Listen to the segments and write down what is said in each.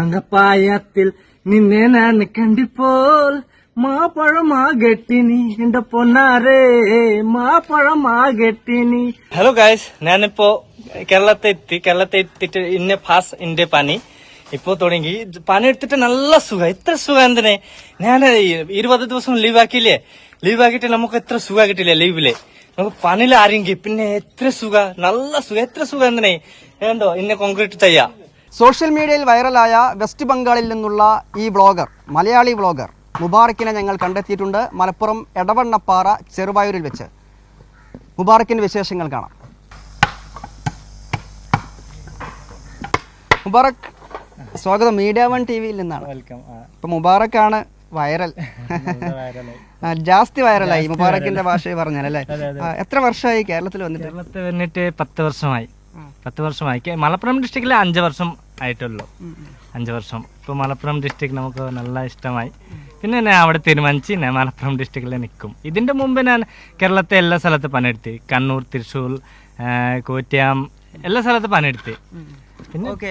കണ്ടിമങ്ങപ്പായത്തിൽ നിന്നെ ഞാൻ കണ്ടിപ്പോൾ മാപ്പഴമാകെട്ടിനി എന്റെ പൊന്നാരേ മാപ്പഴമാകെട്ടിനി ഹലോ ഗായ്സ് ഞാനിപ്പോ കേരളത്തെ എത്തി കേരളത്തെ എത്തിയിട്ട് ഇന്ന ഫാസ് ഇന്റെ പനി ഇപ്പൊ തുടങ്ങി. പനി എടുത്തിട്ട് നല്ല സുഖം. എത്ര സുഖം എന്തിനെ? ഞാൻ ഇരുപത് ദിവസം ലീവ് ആക്കിയില്ലേ? ലീവ് ആക്കിയിട്ട് നമുക്ക് എത്ര സുഖം കിട്ടില്ലേ ലീവിൽ നമുക്ക് പനിയിൽ ആരെങ്കി പിന്നെ എത്ര സുഖ? നല്ല സുഖം. എത്ര സുഖം എന്തിനെ? ഏണ്ടോ ഇന്നെ കോൺക്രീറ്റ് ചെയ്യാ സോഷ്യൽ മീഡിയയിൽ വൈറലായ വെസ്റ്റ് ബംഗാളിൽ നിന്നുള്ള ഈ വ്ളോഗർ മലയാളി വ്ളോഗർ മുബാറക്കിനെ ഞങ്ങൾ കണ്ടെത്തിയിട്ടുണ്ട്. മലപ്പുറം എടവണ്ണപ്പാറ ചെറുവായൂരിൽ വെച്ച്. മുബാറക്കിന്റെ വിശേഷങ്ങൾ കാണാം. മുബാറക് സ്വാഗതം. മീഡിയ വൺ ടി വിയിൽ നിന്നാണ്. വെൽക്കം. ഇപ്പൊ മുബാറക്കാണ് വൈറൽ. ജാസ്തി വൈറലായി മുബാറക്കിന്റെ ഭാഷയിൽ പറഞ്ഞാലല്ലേ എത്ര വർഷമായി കേരളത്തിൽ വന്നിട്ട്? കേരളത്തിൽ വന്നിട്ട് പത്ത് വർഷമായി. പത്ത് വർഷമായി. മലപ്പുറം ഡിസ്ട്രിക്റ്റിൽ അഞ്ച് വർഷം ആയിട്ടുള്ളൂ. അഞ്ച് വർഷം. ഇപ്പോൾ മലപ്പുറം ഡിസ്ട്രിക്ട് നമുക്ക് നല്ല ഇഷ്ടമായി. പിന്നെ ഞാൻ അവിടെ തീരുമാനിച്ച് ഞാൻ മലപ്പുറം ഡിസ്ട്രിക്റ്റിൽ നിൽക്കും ഇതിന്റെ മുമ്പ് ഞാൻ കേരളത്തെ എല്ലാ സ്ഥലത്ത് പണിയെടുത്തി. കണ്ണൂർ തൃശ്ശൂർ കോറ്റയം എല്ലാ സ്ഥലത്ത് പണിയെടുത്തി. പിന്നെ ഓക്കെ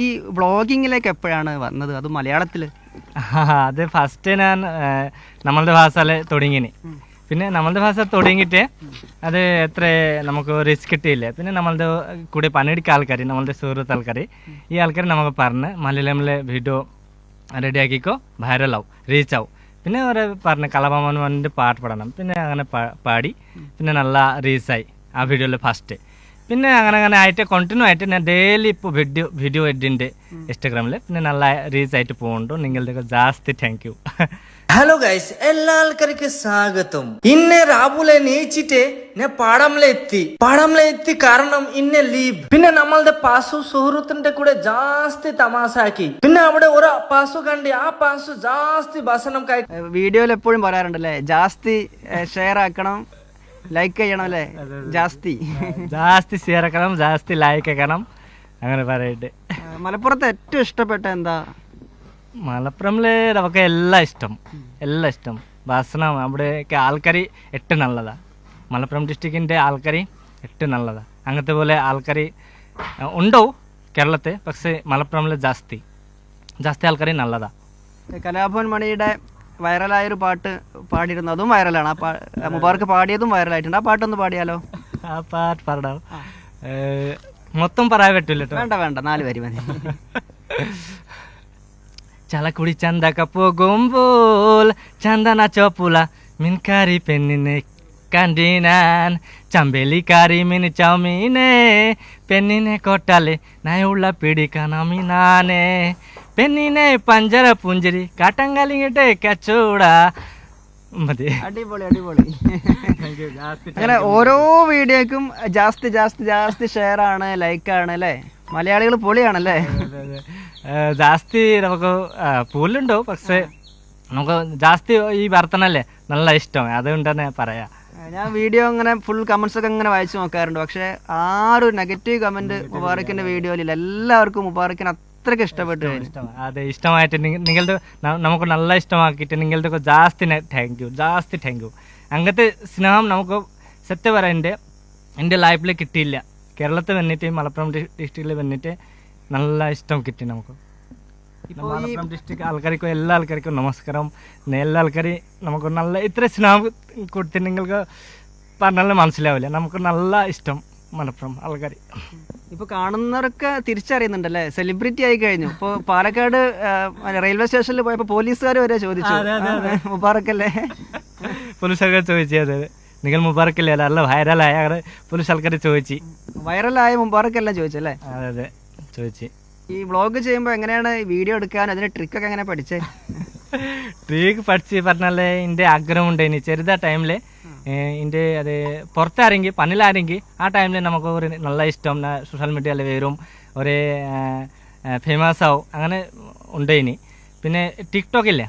ഈ വ്ളോഗിങ്ങിലേക്ക് എപ്പോഴാണ് വന്നത്? അത് മലയാളത്തിൽ? അത് ഫസ്റ്റ് ഞാൻ നമ്മളുടെ ഭാഷയിൽ തുടങ്ങിനി. പിന്നെ നമ്മളുടെ ഭാഷ തുടങ്ങിയിട്ട് അത് എത്ര നമുക്ക് റിസ്ക് കിട്ടിയില്ല? പിന്നെ നമ്മളുടെ കൂടെ പണിയെടുക്കുന്ന ആൾക്കാർ നമ്മളുടെ സുഹൃത്ത് ആൾക്കാർ ഈ ആൾക്കാർ നമുക്ക് പറഞ്ഞ് മലയാളമിലെ വീഡിയോ റെഡി ആക്കിക്കോ വൈറലാവും റീച്ച് ആവും. പിന്നെ അവർ പറഞ്ഞ് മോന്റെ പാട്ട് പാടണം. പിന്നെ അങ്ങനെ പാടി. പിന്നെ നല്ല റീച്ചായി ആ വീഡിയോയിൽ ഫസ്റ്റ് പിന്നെ അങ്ങനെ അങ്ങനെ ആയിട്ട് കണ്ടിന്യൂ ആയിട്ട് ഞാൻ ഡെയിലി ഇപ്പോൾ വീഡിയോ വീഡിയോ എഡിന്റെ ഇൻസ്റ്റാഗ്രാമിൽ പിന്നെ നല്ല റീച്ച് ആയിട്ട് പോകുന്നുണ്ട് നിങ്ങളുടെ ജാസ്തി താങ്ക് യു ഹലോ ഗൈസ് എല്ലാ ആൾക്കാർക്ക് സ്വാഗതം. ഇന്നെ രാബുലെ നീച്ചിട്ട് ഞാൻ പാടംലെ എത്തി. പാടംലെ എത്തി കാരണം ഇന്നെ ലീവ് പിന്നെ നമ്മളുടെ പാസു സുഹൃത്തിന്റെ കൂടെ ജാസ്തി തമാസാക്കി പിന്നെ അവിടെ ഒരു പാസു കണ്ടി ആ പാസു ജാസ്തി ഭക്ഷണം വീഡിയോയിൽ എപ്പോഴും പറയാറുണ്ടല്ലേ ജാസ്തി ഷെയർ ആക്കണം ലൈക്ക് ചെയ്യണം അല്ലേ ജാസ്തി. ജാസ്തി ഷെയർ ആക്കണം ജാസ്തി ലൈക്ക് ആക്കണം. അങ്ങനെ പറയട്ടെ മലപ്പുറത്ത് ഏറ്റവും ഇഷ്ടപ്പെട്ട എന്താ? മലപ്പുറമിൽ നമുക്ക് എല്ലാം ഇഷ്ടം. എല്ലാം ഇഷ്ടം. ഭക്ഷണം അവിടെയൊക്കെ ആൾക്കാർ എട്ട് നല്ലതാ. മലപ്പുറം ഡിസ്ട്രിക്റ്റിന്റെ ആൾക്കാർ എട്ട് നല്ലതാ. അങ്ങനത്തെ പോലെ ആൾക്കാർ ഉണ്ടോ കേരളത്തെ പക്ഷേ മലപ്പുറമിൽ ജാസ്തി. ജാസ്തി ആൾക്കാർ നല്ലതാ. കലാഭവൻ മണിയുടെ വൈറലായ ഒരു പാട്ട് പാടിയിരുന്നു. അതും വൈറലാണ്. ആ പാ മുബാർക്ക് പാടിയതും വൈറലായിട്ടുണ്ട്. ആ പാട്ടൊന്ന് പാടിയാലോ? ആ പാട്ട് പറഞ്ഞോ മൊത്തം പറയാൻ പറ്റില്ല വേണ്ട വേണ്ട. നാല് വരി മതി. ചലക്കുടി ചന്തക്ക പോകുമ്പോൾ ചന്ദന ചോപ്പുല മിൻകാരി പെണ്ണിനെ കണ്ടിനാൻ. ചമ്പേലിക്കാരി മിൻ ചൗമീനെ പെണ്ണിനെ കൊട്ടാലെ നയുള്ള പിടിക്കണമി നാനെ പെണ്ണിനെ പഞ്ചര പുഞ്ചിരി കാട്ടങ്കലിങ്ങിട്ടെ കച്ചൂട. മതി. അടിപൊളി അടിപൊളി. അങ്ങനെ ഓരോ വീഡിയോക്കും ജാസ്തി ജാസ്തി ജാസ്തി ഷെയർ ആണ് ലൈക്ക് ആണ് അല്ലേ മലയാളികൾ പൊളിയാണല്ലേ ജാസ്തി നമുക്ക് പുല്ലുണ്ടോ പക്ഷെ നമുക്ക് ജാസ്തി ഈ വർത്തനല്ലേ നല്ല ഇഷ്ടം അതുകൊണ്ട് തന്നെ പറയാ. ഞാൻ വീഡിയോ അങ്ങനെ ഫുൾ കമന്റ്സ് ഒക്കെ ഇങ്ങനെ വായിച്ചു നോക്കാറുണ്ട് പക്ഷെ ആരും നെഗറ്റീവ് കമന്റ് മുബാറക്കിന്റെ വീഡിയോയിലില്ല എല്ലാവർക്കും മുബാറക്കിന് അത്രയ്ക്ക് ഇഷ്ടപ്പെട്ടു അതെ ഇഷ്ടമായിട്ട് നിങ്ങളുടെ നമുക്ക് നല്ല ഇഷ്ടമാക്കിയിട്ട് നിങ്ങളുടെ ജാസ്തി താങ്ക് യു ജാസ്തി താങ്ക് യു അങ്ങനത്തെ സ്നേഹം നമുക്ക് സത്യം പറയാം എന്റെ ലൈഫിൽ കിട്ടിയില്ല. കേരളത്തിൽ വന്നിട്ട് മലപ്പുറം ഡിസ്ട്രിക്റ്റിൽ വന്നിട്ട് നല്ല ഇഷ്ടം കിട്ടി നമുക്ക്. മലപ്പുറം ഡിസ്ട്രിക്ട് ആൾക്കാർക്കും എല്ലാ ആൾക്കാർക്കും നമസ്കാരം. എല്ലാ ആൾക്കാരും നമുക്ക് നല്ല ഇത്ര സ്നേഹം കൊടുത്തിട്ട് നിങ്ങൾക്ക് പറഞ്ഞാലും മനസ്സിലാവില്ല. നമുക്ക് നല്ല ഇഷ്ടം. മലപ്പുറം ആൾക്കാർ ഇപ്പൊ കാണുന്നവരൊക്കെ തിരിച്ചറിയുന്നുണ്ടല്ലേ? സെലിബ്രിറ്റി ആയി കഴിഞ്ഞു. ഇപ്പൊ പാലക്കാട് റെയിൽവേ സ്റ്റേഷനിൽ പോയപ്പോ പോലീസുകാർ വരെ ചോദിച്ചു. മുബാറക്കല്ലേ? പോലീസ് ചോദിച്ചു അതെ നിങ്ങൾ മുബാറക്കല്ലേ? നല്ല വൈറലായ പോലീസ് ആൾക്കാർ ചോദിച്ചു. വൈറലായ മുബാറക്കല്ല ചോദിച്ചല്ലേ അതെ അതെ ചോദിച്ചു. ഈ വ്ളോഗ് ചെയ്യുമ്പോൾ എങ്ങനെയാണ് വീഡിയോ എടുക്കാൻ? അതിന്റെ ട്രിക്കൊക്കെ എങ്ങനെ പഠിച്ചേ? ട്രിക്ക് പഠിച്ച് പറഞ്ഞാലേ എന്റെ ആഗ്രഹം ഉണ്ടായിന് ചെറുതാ ടൈമിൽ എന്റെ അത് പുറത്താരെങ്കിൽ പണിലാരെങ്കിൽ ആ ടൈമിൽ നമുക്ക് ഒരു നല്ല ഇഷ്ടം സോഷ്യൽ മീഡിയയിൽ വരും ഒരു ഫേമസ് ആവും അങ്ങനെ ഉണ്ടായിനി പിന്നെ ടിക്ടോക്ക് ഇല്ലേ?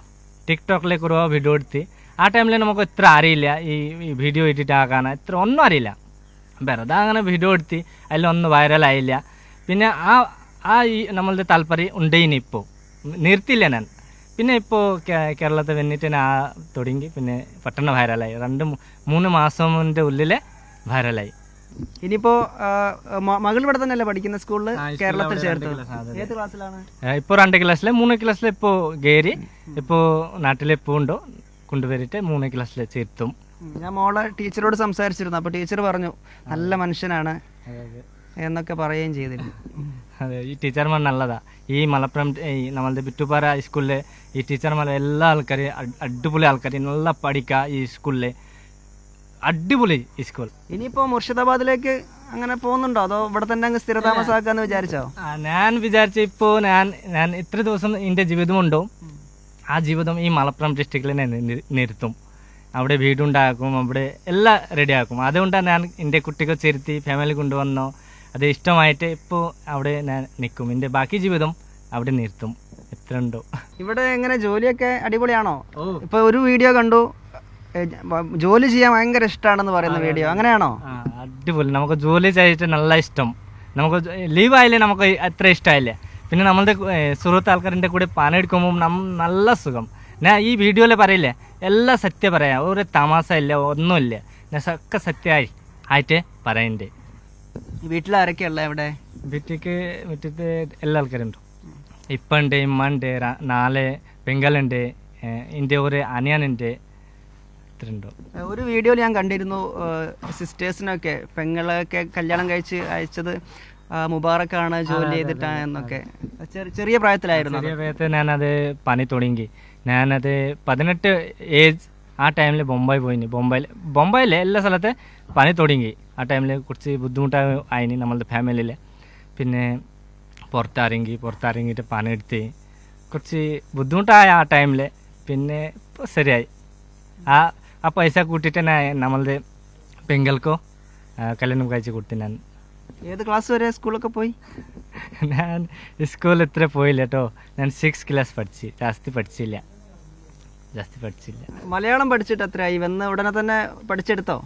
ഒരു വീഡിയോ എടുത്ത് ആ ടൈമിൽ നമുക്ക് ഇത്ര അറിയില്ല ഈ വീഡിയോ ഇട്ടിട്ട് ഇത്ര ഒന്നും അറിയില്ല. വെറുതെ അങ്ങനെ വീഡിയോ എടുത്ത് അതിലൊന്നും വൈറലായില്ല പിന്നെ ആ ആ ഈ നമ്മളുടെ താല്പര്യം ഉണ്ടായിനി ഇപ്പോൾ നിർത്തിയില്ല ഞാൻ. പിന്നെ ഇപ്പോൾ കേരളത്തെ വന്നിട്ട് ആ തുടങ്ങി. പിന്നെ പെട്ടെന്ന് വൈറലായി രണ്ട് മൂന്ന് മാസത്തിന്റെ ഉള്ളിൽ വൈറലായി ഇനിയിപ്പോ മകൾ ഇവിടെ തന്നെയല്ലേ പഠിക്കുന്ന സ്കൂളിൽ കേരളത്തിൽ ചേർത്ത് ഏത് ക്ലാസ്സിലാണ് ഇപ്പോൾ രണ്ട് ക്ലാസ്സിലെ മൂന്ന് ക്ലാസ്സിൽ ഇപ്പോൾ കയറി ഇപ്പോൾ നാട്ടിലെ ഉണ്ടോ കൊണ്ടുവരിട്ട് മൂന്ന് ക്ലാസ്സിൽ ചേർത്തും. ഞാൻ മോളെ ടീച്ചറോട് സംസാരിച്ചിരുന്നു. അപ്പൊ ടീച്ചർ പറഞ്ഞു നല്ല മനുഷ്യനാണ് എന്നൊക്കെ പറയുകയും ചെയ്തിരുന്നു. അതെ ഈ ടീച്ചർമാർ നല്ലതാ. ഈ മലപ്പുറം ഈ നമ്മളുടെ ബിറ്റുപാറ സ്കൂളിലെ ഈ ടീച്ചർമാർ എല്ലാ ആൾക്കാരും അട്- അടിപൊളി ആൾക്കാർ നല്ല പഠിക്കുക ഈ സ്കൂളിലെ അടിപൊളി ഈ സ്കൂൾ ഇനിയിപ്പോ മുർഷിദാബാദിലേക്ക് അങ്ങനെ പോകുന്നുണ്ടോ? അതോ ഇവിടെ തന്നെ അങ്ങ് സ്ഥിരതാമസമാക്കാന്ന് വിചാരിച്ചോ? ഞാൻ വിചാരിച്ച ഇപ്പോൾ ഞാൻ ഞാൻ ഇത്ര ദിവസം എന്റെ ജീവിതമുണ്ടോ ആ ജീവിതം ഈ മലപ്പുറം ഡിസ്ട്രിക്റ്റിൽ ഞാൻ നിർത്തും അവിടെ വീടുണ്ടാക്കും അവിടെ എല്ലാം റെഡിയാക്കും അതുകൊണ്ടാണ് ഞാൻ എന്റെ കുട്ടികൾ ചെരുത്തി ഫാമിലി കൊണ്ടുവന്നോ അത് ഇഷ്ടമായിട്ട് ഇപ്പോൾ അവിടെ ഞാൻ നിൽക്കും. എന്റെ ബാക്കി ജീവിതം അവിടെ നിർത്തും. എത്ര ഉണ്ടോ? ഇവിടെ എങ്ങനെ ജോലിയൊക്കെ അടിപൊളിയാണോ? ഇപ്പൊ ഒരു വീഡിയോ കണ്ടു. ജോലി ചെയ്യാൻ ഭയങ്കര ഇഷ്ടമാണെന്ന് പറയുന്ന വീഡിയോ. അങ്ങനെയാണോ? അടിപൊളി. നമുക്ക് ജോലി ചെയ്തിട്ട് നല്ല ഇഷ്ടം. നമുക്ക് ലീവ് ആയില്ലേ നമുക്ക് അത്ര ഇഷ്ടമായില്ലേ പിന്നെ നമ്മളുടെ സുഹൃത്ത് ആൾക്കാരിന്റെ കൂടെ പണിയെടുക്കുമ്പോൾ നം നല്ല സുഖം. ഞാൻ ഈ വീഡിയോയിൽ പറയില്ലേ? എല്ലാം സത്യം പറയാം. ഒരു തമാശ ഇല്ല ഒന്നുമില്ല. ഞാൻ ഒക്കെ സത്യമായി ആയിട്ട് പറയുന്നുണ്ട് വീട്ടിൽ ആരൊക്കെയാ ഉള്ളത് ഇവിടെ വീട്ടിലേക്ക് വീട്ടിലത്തെ എല്ലാ ആൾക്കാരുണ്ട്. ഇപ്പം ഉണ്ട് ഇമ്മ ഉണ്ട് നാല് പെങ്ങളുണ്ട് എന്റെ ഒരു അനിയനുണ്ട് ഒരു വീഡിയോയിൽ ഞാൻ കണ്ടിരുന്നു സിസ്റ്റേഴ്സിനൊക്കെ പെങ്ങളൊക്കെ കല്യാണം കഴിച്ച് അയച്ചത് മുബാറക്കാണ് ജോലി ചെയ്തിട്ടാണ് എന്നൊക്കെ. ചെറിയ പ്രായത്തിലായിരുന്നു. ചെറിയ പ്രായത്തിൽ ഞാനത് പണി തുടങ്ങി. ഞാനത് പതിനെട്ട് ഏജ് ആ ടൈമിൽ ബൊംബായി പോയിന്. ബൊംബായിൽ ബൊംബായിലെ എല്ലാ സ്ഥലത്തെ പണി തുടങ്ങി. ആ ടൈമിൽ കുറച്ച് ബുദ്ധിമുട്ടായി ആയിന് നമ്മളുടെ ഫാമിലിയിൽ പിന്നെ പുറത്തിറങ്ങി പുറത്തിറങ്ങിയിട്ട് പണിയെടുത്ത് കുറച്ച് ബുദ്ധിമുട്ടായ ആ ടൈമിൽ പിന്നെ ശരിയായി. ആ ആ പൈസ കൂട്ടിയിട്ട് തന്നെ നമ്മളുടെ പെങ്കൽക്കോ കല്യാണം കഴിച്ച് കൊടുത്തു ഞാൻ. ഏത് ക്ലാസ് വരെ സ്കൂളൊക്കെ പോയി? ഞാൻ സ്കൂളിൽ ഇത്ര പോയില്ല കേട്ടോ ഞാൻ സിക്സ് ക്ലാസ് പഠിച്ച് ജാസ്തി പഠിച്ചില്ല. ജാസ്തി പഠിച്ചില്ല. മലയാളം പഠിച്ചിട്ട് അത്രയായി വന്ന് ഉടനെ തന്നെ പഠിച്ചെടുത്തോ?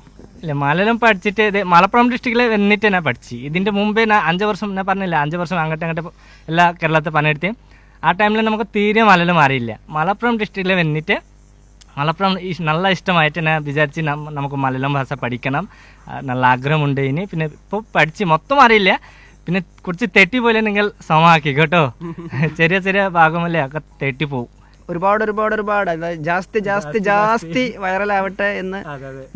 ഇല്ല മലയാളം പഠിച്ചിട്ട് ഇത് മലപ്പുറം ഡിസ്ട്രിക്റ്റിൽ വന്നിട്ട് ഞാൻ പഠിച്ചു. ഇതിന്റെ മുമ്പേ ഞാൻ അഞ്ച് വർഷം ഞാൻ പറഞ്ഞില്ല അഞ്ച് വർഷം അങ്ങോട്ട് അങ്ങോട്ട് എല്ലാ കേരളത്തിൽ പണിയെടുത്ത്. ആ ടൈമിൽ നമുക്ക് തീരെ മലയാളം അറിയില്ല. മലപ്പുറം ഡിസ്ട്രിക്റ്റിൽ വന്നിട്ട് മലപ്പുറം നല്ല ഇഷ്ടമായിട്ട് ഞാൻ വിചാരിച്ച് നമുക്ക് മലയാളം ഭാഷ പഠിക്കണം. നല്ല ആഗ്രഹമുണ്ട് ഇനി. പിന്നെ ഇപ്പോൾ പഠിച്ച് മൊത്തം അറിയില്ല. പിന്നെ കുറച്ച് തെറ്റി തെറ്റിപ്പോലെ നിങ്ങൾ സമമാക്കി കേട്ടോ. ചെറിയ ചെറിയ ഭാഗമല്ലേ ഒക്കെ തെറ്റിപ്പോവും ഒരുപാട് ഒരുപാട് ഒരുപാട്. ജാസ്തി ജാസ്തി ജാസ്തി വൈറലാവട്ടെ എന്ന്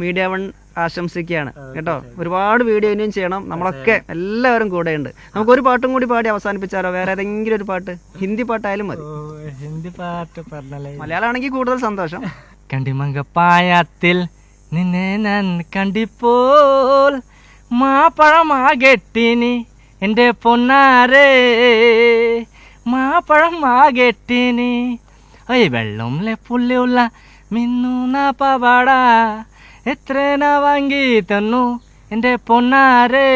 മീഡിയ വൺ ആശംസിക്കുകയാണ്. കേട്ടോ? ഒരുപാട് വീഡിയോ ഇനിയും ചെയ്യണം. നമ്മളൊക്കെ എല്ലാവരും കൂടെ ഉണ്ട് നമുക്ക് ഒരു പാട്ടും കൂടി പാടി അവസാനിപ്പിച്ചാലോ? വേറെ ഏതെങ്കിലും ഒരു പാട്ട്? ഹിന്ദി പാട്ടായാലും മതി. ഹിന്ദി പാട്ട് പറഞ്ഞാലേ. മലയാളം ആണെങ്കിൽ കൂടുതൽ സന്തോഷം. കണ്ടിമങ്കപ്പായത്തിൽ നിന്നെ ഞാൻ കണ്ടിപ്പോൾ മാപ്പഴമാകെട്ടിനി എന്റെ പൊന്നാരേ. മാപ്പഴമാകെട്ടിനി. ഒയ് വെള്ളംലെ പുള്ളിയുള്ള മിന്നുന്ന പവാട. എത്രന വാങ്ങി തന്നു എന്റെ പൊന്നാരേ?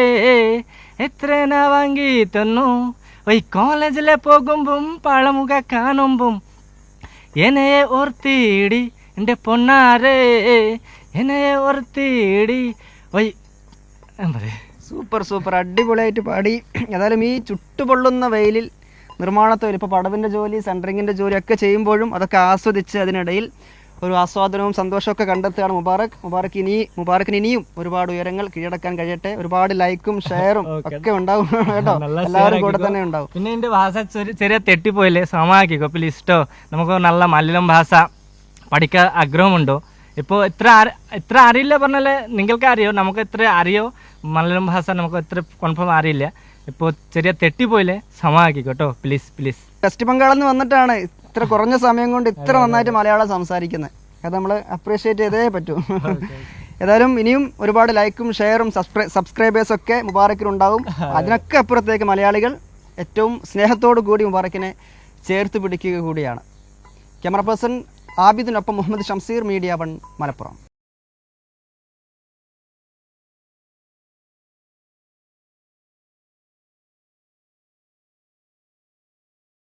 എത്രന വാങ്ങി തന്നു? ഒയ് കോളേജിലെ പോകുമ്പം പഴമുഖ കാണുമ്പം എന്നെ ഓർത്തിടി എന്റെ പൊന്നാരേ. എന്നെ ഓർത്തിടി. ഒയ് സൂപ്പർ സൂപ്പർ. അടിപൊളിയായിട്ട് പാടി. ഏതായാലും ഈ ചുട്ടുപൊള്ളുന്ന വെയിലിൽ നിർമ്മാണ തൊഴിൽ ഇപ്പോൾ പടവിന്റെ ജോലി സെൻട്രിങ്ങിന്റെ ജോലി ഒക്കെ ചെയ്യുമ്പോഴും അതൊക്കെ ആസ്വദിച്ച് അതിനിടയിൽ ഒരു ആസ്വാദനവും സന്തോഷമൊക്കെ കണ്ടെത്തുകയാണ് മുബാറക്. മുബാറക് ഇനി മുബാറക്കിന് ഇനിയും ഒരുപാട് ഉയരങ്ങൾ കീഴടക്കാൻ കഴിയട്ടെ. ഒരുപാട് ലൈക്കും ഷെയറും ഒക്കെ ഉണ്ടാവും കേട്ടോ. എല്ലാവരും കൂടെ തന്നെ ഉണ്ടാവും. പിന്നെ എന്റെ ഭാഷ ചെറിയ തെറ്റിപ്പോയില്ലേ? സമാക്കിക്കോ പ്ലീസ് ഇഷ്ടോ നമുക്ക് നല്ല മലയാളം ഭാഷ പഠിക്കാൻ ആഗ്രഹമുണ്ടോ? ഇപ്പോൾ ഇത്ര എത്ര ഇത്ര അറിയില്ല പറഞ്ഞാൽ നിങ്ങൾക്ക് അറിയോ? നമുക്ക് ഇത്ര അറിയോ? മലയാളം ഭാഷ നമുക്ക് ഇത്ര കൺഫേം അറിയില്ല. ഇപ്പോൾ ചെറിയ തെറ്റിപ്പോയില്ലേ? സമാക്കിക്കോ കേട്ടോ പ്ലീസ് പ്ലീസ് വെസ്റ്റ് ബംഗാളിൽ നിന്ന് വന്നിട്ടാണ് ഇത്ര കുറഞ്ഞ സമയം കൊണ്ട് ഇത്ര നന്നായിട്ട് മലയാളം സംസാരിക്കുന്നത് അത് നമ്മൾ അപ്രീഷിയേറ്റ് ചെയ്തേ പറ്റൂ. ഏതായാലും ഇനിയും ഒരുപാട് ലൈക്കും ഷെയറും സബ്സ്ക്രൈബേഴ്സ് ഒക്കെ മുബാറക്കിനുണ്ടാവും അതിനൊക്കെ അപ്പുറത്തേക്ക് മലയാളികൾ ഏറ്റവും സ്നേഹത്തോടു കൂടി മുബാറക്കിനെ ചേർത്ത് പിടിക്കുക കൂടിയാണ്. ക്യാമറ പേഴ്സൺ ആബിദിനൊപ്പം മുഹമ്മദ് ഷംസീർ മീഡിയ വൺ മലപ്പുറം.